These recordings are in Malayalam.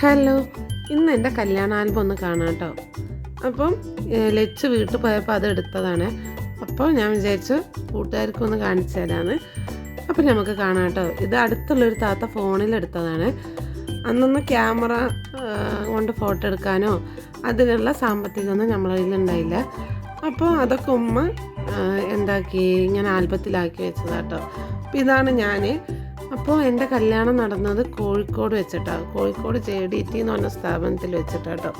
ഹലോ ഇന്ന് എന്റെ കല്യാണ ആൽബം ഒന്ന് കാണാം കേട്ടോ. അപ്പം ലച്ച് വീട്ടിൽ പോയപ്പോൾ അത് എടുത്തതാണ്. അപ്പോൾ ഞാൻ വിചാരിച്ചു കൂട്ടുകാർക്കും ഒന്ന് കാണിച്ചു തരാമെന്ന് അപ്പം നമുക്ക് കാണാം കേട്ടോ. ഇത് അടുത്തുള്ളൊരു താത്ത ഫോണിൽ എടുത്തതാണ്. അന്നൊന്ന് ക്യാമറ കൊണ്ട് ഫോട്ടോ എടുക്കാനോ അതിനുള്ള സാമ്പത്തികമൊന്നും നമ്മളെ കയ്യിലുണ്ടായില്ല അപ്പോൾ അതൊക്കെ ഉമ്മ എന്താക്കി ഇങ്ങനെ ആൽബത്തിലാക്കി വെച്ചതാട്ടോ അപ്പം ഇതാണ് ഞാൻ അപ്പോൾ എന്റെ കല്യാണം നടന്നത് കോഴിക്കോട് വെച്ചിട്ടാണ് കോഴിക്കോട് ജെ ഡി ടി എന്ന് പറഞ്ഞ സ്ഥാപനത്തിൽ വെച്ചിട്ടാട്ടോ.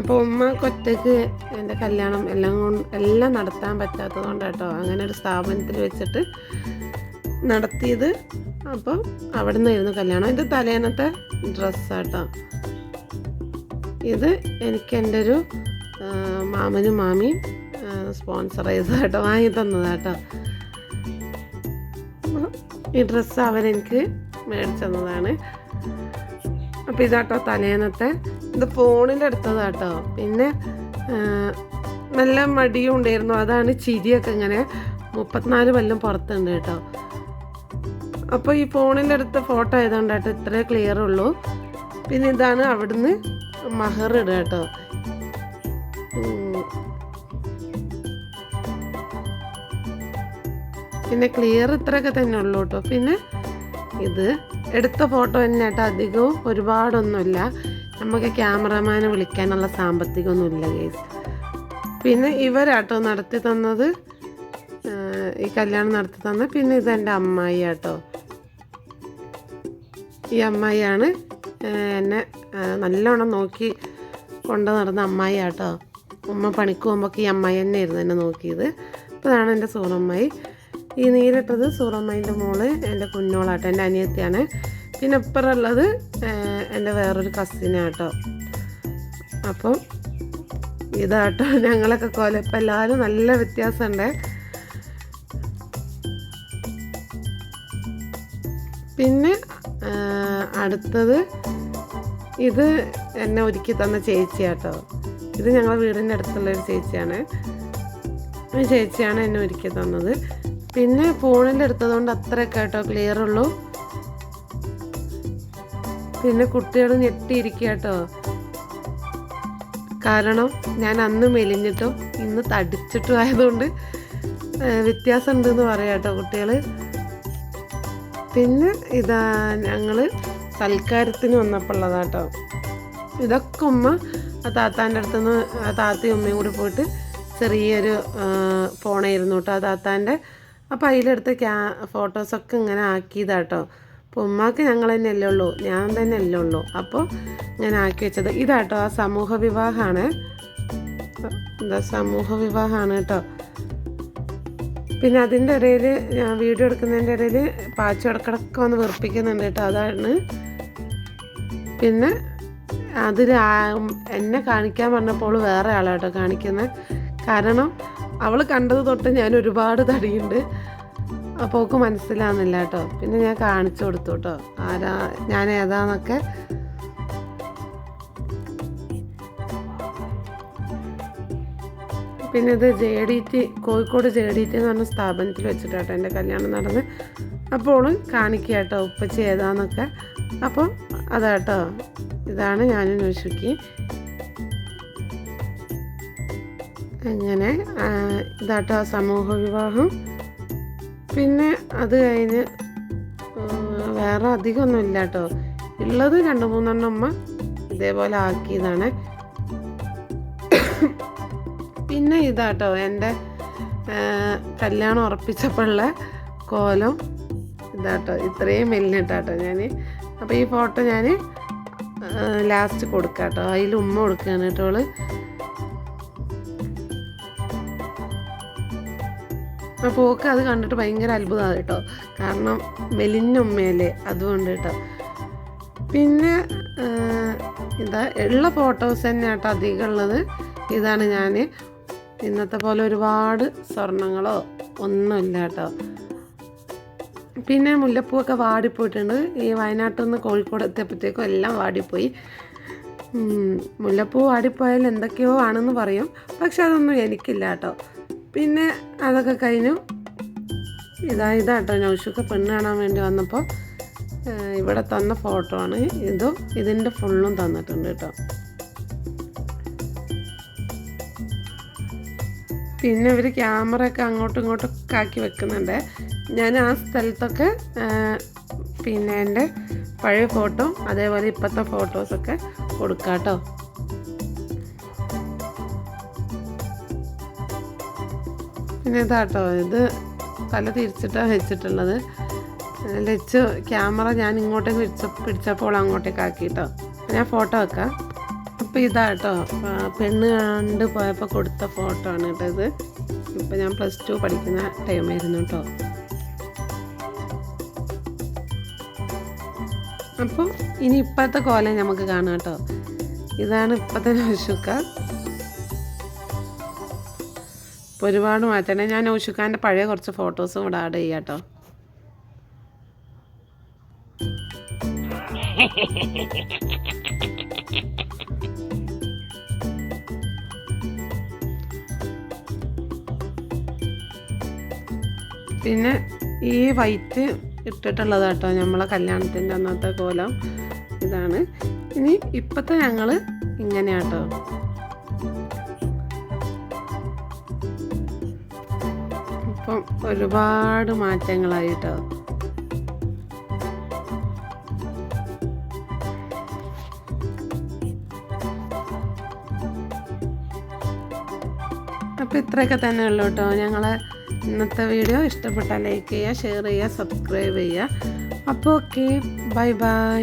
അപ്പോൾ ഉമ്മ ഒറ്റയ്ക്ക് എന്റെ കല്യാണം എല്ലാം കൊണ്ട് എല്ലാം നടത്താൻ പറ്റാത്തത് കൊണ്ടാട്ടോ അങ്ങനെ ഒരു സ്ഥാപനത്തിൽ വെച്ചിട്ട് നടത്തിയത്. അപ്പോൾ അവിടെ നിന്നായിരുന്നു കല്യാണം. ഇത് തലേന്നത്തെ ഡ്രസ്സാട്ടോ. ഇത് എനിക്ക് എന്റെ ഒരു മാമനും മാമിയും സ്പോൺസറൈസായിട്ട് വാങ്ങി തന്നതാട്ടോ. ഈ ഡ്രസ്സ് അവരെനിക്ക് മേടിച്ചതാണ് അപ്പം അപ്പോൾ ഇതാട്ടോ തലേന്നത്തെ. ഇത് ഫോണിന്റെ അടുത്തതാട്ടോ. പിന്നെ നല്ല മടിയും ഉണ്ടായിരുന്നു. അതാണ് ചിരിയൊക്കെ ഇങ്ങനെ മുപ്പത്തിനാല് കൊല്ലം പുറത്തുണ്ട് കേട്ടോ. അപ്പോൾ ഈ ഫോണിന്റെ അടുത്ത ഫോട്ടോ ആയതുകൊണ്ട് കേട്ടോ ഇത്രേ ക്ലിയർ ഉള്ളൂ. പിന്നെ ഇതാണ് അവിടുന്ന് മഹർ ഇടുക കേട്ടോ. പിന്നെ ക്ലിയർ ഇത്രയൊക്കെ തന്നെ ഉള്ളൂ കേട്ടോ പിന്നെ ഇത് എടുത്ത ഫോട്ടോ തന്നെ കേട്ടോ അധികവും ഒരുപാടൊന്നുമില്ല. നമുക്ക് ക്യാമറമാനെ വിളിക്കാനുള്ള സാമ്പത്തികമൊന്നുമില്ല കേസ് പിന്നെ ഇവരാട്ടോ നടത്തി തന്നത് ഈ കല്യാണം നടത്തി തന്ന പിന്നെ ഇത് എന്റെ അമ്മായി ആട്ടോ ഈ അമ്മായിയാണ് എന്നെ നല്ലോണം നോക്കി കൊണ്ടു നടന്ന അമ്മായി ആട്ടോ ഉമ്മ പണിക്ക് പോകുമ്പോൾ ഈ അമ്മായി തന്നെ ആയിരുന്നു എന്നെ നോക്കിയത്. അപ്പോൾ അതാണ് എന്റെ സൂറമ്മായി ഈ നീരിട്ടത് സൂറമ്മേന്റെ മോൾ എന്റെ കുഞ്ഞോളാട്ടോ എന്റെ അനിയത്തിയാണ്. പിന്നെ ഇപ്പറുള്ളത് എന്റെ വേറൊരു കസിനാട്ടോ അപ്പം ഇതാട്ടോ ഞങ്ങളൊക്കെ കോല ഇപ്പം എല്ലാവരും നല്ല വ്യത്യാസമുണ്ട്. പിന്നെ അടുത്തത് ഇത് എന്നെ ഒരുക്കി തന്ന ചേച്ചിയാട്ടോ. ഇത് ഞങ്ങളുടെ വീടിന്റെ അടുത്തുള്ള ഒരു ചേച്ചിയാണ്. ചേച്ചിയാണ് എന്നെ ഒരുക്കി തന്നത്. പിന്നെ ഫോണിൽ എടുത്തതുകൊണ്ട് അത്രയൊക്കെ കേട്ടോ ക്ലിയർ ഉള്ളൂ. പിന്നെ കുട്ടികൾ ഞെട്ടിയിരിക്കുക കേട്ടോ കാരണം ഞാൻ അന്ന് മെലിഞ്ഞിട്ടും ഇന്ന് തടിച്ചിട്ടും ആയതുകൊണ്ട് വ്യത്യാസം ഉണ്ടെന്ന് പറയാം കേട്ടോ കുട്ടികൾ പിന്നെ ഇതാ ഞങ്ങൾ സൽക്കാരത്തിന് വന്നപ്പോൾ ഉള്ളതാട്ടോ ഇതൊക്കെ ഉമ്മ ആ താത്താന്റെ അടുത്തുനിന്ന് ആ താത്തയും ഉമ്മയും കൂടി പോയിട്ട് ചെറിയൊരു ഫോണായിരുന്നു കേട്ടോ. ആ താത്താന്റെ അപ്പോൾ അതിലെടുത്ത ക്യാ ഫോട്ടോസൊക്കെ ഇങ്ങനെ ആക്കിയതാട്ടോ. അപ്പോൾ ഉമ്മാക്ക് ഞങ്ങൾ തന്നെ അല്ലേ ഉള്ളൂ ഞാൻ തന്നെ അല്ലേ ഉള്ളൂ. അപ്പോൾ ഞാൻ ആക്കി വെച്ചത്. ഇതാട്ടോ ആ സമൂഹ വിവാഹമാണ് എന്താ സമൂഹ വിവാഹമാണ് കേട്ടോ. പിന്നെ അതിന്റെ ഇടയിൽ ഞാൻ വീഡിയോ എടുക്കുന്നതിന്റെ ഇടയിൽ പാച്ചു ഇടക്കിടക്ക് വന്ന് വെറുപ്പിക്കുന്നുണ്ട് കേട്ടോ അതാണ്. പിന്നെ അതിൽ എന്നെ കാണിക്കാൻ പറഞ്ഞപ്പോൾ വേറെ ആളാട്ടോ കാണിക്കുന്നത് കാരണം അവൾ കണ്ടത് തൊട്ട് ഞാൻ ഒരുപാട് തടിയുണ്ട്. അപ്പോൾ അവൾക്ക് മനസ്സിലാവുന്നില്ല കേട്ടോ. പിന്നെ ഞാൻ കാണിച്ചു കൊടുത്തു കേട്ടോ. ആരാ ഞാൻ ഏതാന്നൊക്കെ. പിന്നെ ഇത് J D T Kozhikode J D T എന്ന് പറഞ്ഞ സ്ഥാപനത്തിൽ വെച്ചിട്ടാട്ടോ എന്റെ കല്യാണം നടന്ന്. അപ്പോൾ കാണിക്കുക കേട്ടോ ഉപ്പച്ചി ഏതാന്നൊക്കെ. അപ്പോൾ അതാട്ടോ ഇതാണ് ഞാൻ നൂഷുക്കി അങ്ങനെ ഇതാട്ടോ സമൂഹ വിവാഹം പിന്നെ അത് കഴിഞ്ഞ് വേറെ അധികമൊന്നും ഇല്ല കേട്ടോ ഉള്ളത് രണ്ട് മൂന്നെണ്ണം അമ്മ ഇതേപോലെ ആക്കിയതാണ്. പിന്നെ ഇതാട്ടോ എന്റെ കല്യാണം ഉറപ്പിച്ചപ്പോഴുള്ള കോലം. ഇതാട്ടോ ഇത്രയും മെല്ലിട്ടാട്ടോ ഞാൻ അപ്പോൾ ഈ ഫോട്ടോ ഞാൻ ലാസ്റ്റ് കൊടുക്കാം കേട്ടോ അതിൽ ഉമ്മ കൊടുക്കുകയാണ് കേട്ടോ അപ്പോൾ പോക്ക് അത് കണ്ടിട്ട് ഭയങ്കര അത്ഭുതമാണ് കേട്ടോ. കാരണം മെലിഞ്ഞ ഉമ്മയല്ലേ അതുകൊണ്ട് കേട്ടോ. പിന്നെ ഇതാ ഉള്ള ഫോട്ടോസ് തന്നെ കേട്ടോ അധികം ഉള്ളത്. ഇതാണ് ഞാൻ ഇന്നത്തെ പോലെ ഒരുപാട് സ്വർണങ്ങളോ ഒന്നുമില്ല കേട്ടോ. പിന്നെ മുല്ലപ്പൂവൊക്കെ വാടിപ്പോയിട്ടുണ്ട്. ഈ വയനാട്ടിൽ നിന്ന് കോഴിക്കോട് എത്തിയപ്പോഴത്തേക്കും എല്ലാം വാടിപ്പോയി. മുല്ലപ്പൂ വാടിപ്പോയാൽ എന്തൊക്കെയോ ആണെന്ന് പറയും. പക്ഷെ അതൊന്നും എനിക്കില്ല കേട്ടോ. പിന്നെ അതൊക്കെ കഴിഞ്ഞു. ഇതാ ഇതാട്ടോ നൗഷൊക്കെ പെണ്ണ് കാണാൻ വേണ്ടി വന്നപ്പോൾ ഇവിടെ തന്ന ഫോട്ടോ ആണ്. ഇതും ഇതിന്റെ ഫുള്ളും തന്നിട്ടുണ്ട് കേട്ടോ. പിന്നെ ഇവർ ക്യാമറയൊക്കെ അങ്ങോട്ടും ഇങ്ങോട്ടും ആക്കി വെക്കുന്നുണ്ട്. ഞാൻ ആ സ്ഥലത്തൊക്കെ പിന്നെ എന്റെ പഴയ ഫോട്ടോ അതേപോലെ ഇപ്പോഴത്തെ ഫോട്ടോസൊക്കെ കൊടുക്കാം കേട്ടോ പിന്നെ ഇതാട്ടോ ഇത് തല തിരിച്ചിട്ടാണ് വെച്ചിട്ടുള്ളത്. ലെച്ച് ക്യാമറ ഞാൻ ഇങ്ങോട്ടേക്ക് പിടിച്ച പിടിച്ചപ്പോൾ അങ്ങോട്ടേക്ക് ആക്കിയിട്ടോ ഞാൻ ഫോട്ടോ വെക്കാം. അപ്പോൾ ഇതാട്ടോ പെണ്ണ് കണ്ട് പോയപ്പോൾ കൊടുത്ത ഫോട്ടോ ആണ് കേട്ടോ ഇത്. ഇപ്പം ഞാൻ പ്ലസ് ടു പഠിക്കുന്ന ടൈമായിരുന്നു കേട്ടോ. അപ്പം ഇനി ഇപ്പോഴത്തെ കോലം നമുക്ക് കാണാം കേട്ടോ. ഇതാണ് ഇപ്പോഴത്തെ നൗഷുക്ക ഇപ്പോൾ ഒരുപാട് മാറ്റണേ ഞാൻ ഔഷുഖാന്റെ പഴയ കുറച്ച് ഫോട്ടോസും ഇവിടെ ആഡ് ചെയ്യാം കേട്ടോ പിന്നെ ഈ വൈറ്റ് ഇട്ടിട്ടുള്ളത് കേട്ടോ നമ്മളെ കല്യാണത്തിന്റെ അന്നത്തെ കോലം. ഇതാണ്. ഇനി ഇപ്പോഴത്തെ ഞങ്ങൾ ഇങ്ങനെയാട്ടോ ഇപ്പം ഒരുപാട് മാറ്റങ്ങളായിട്ടോ? അപ്പം ഇത്രയൊക്കെ തന്നെ ഉള്ളൂ കേട്ടോ. ഞങ്ങളെ ഇന്നത്തെ വീഡിയോ ഇഷ്ടപ്പെട്ടാൽ ലൈക്ക് ചെയ്യുക ഷെയർ ചെയ്യുക സബ്സ്ക്രൈബ് ചെയ്യുക. അപ്പോൾ ഓക്കെ ബൈ ബൈ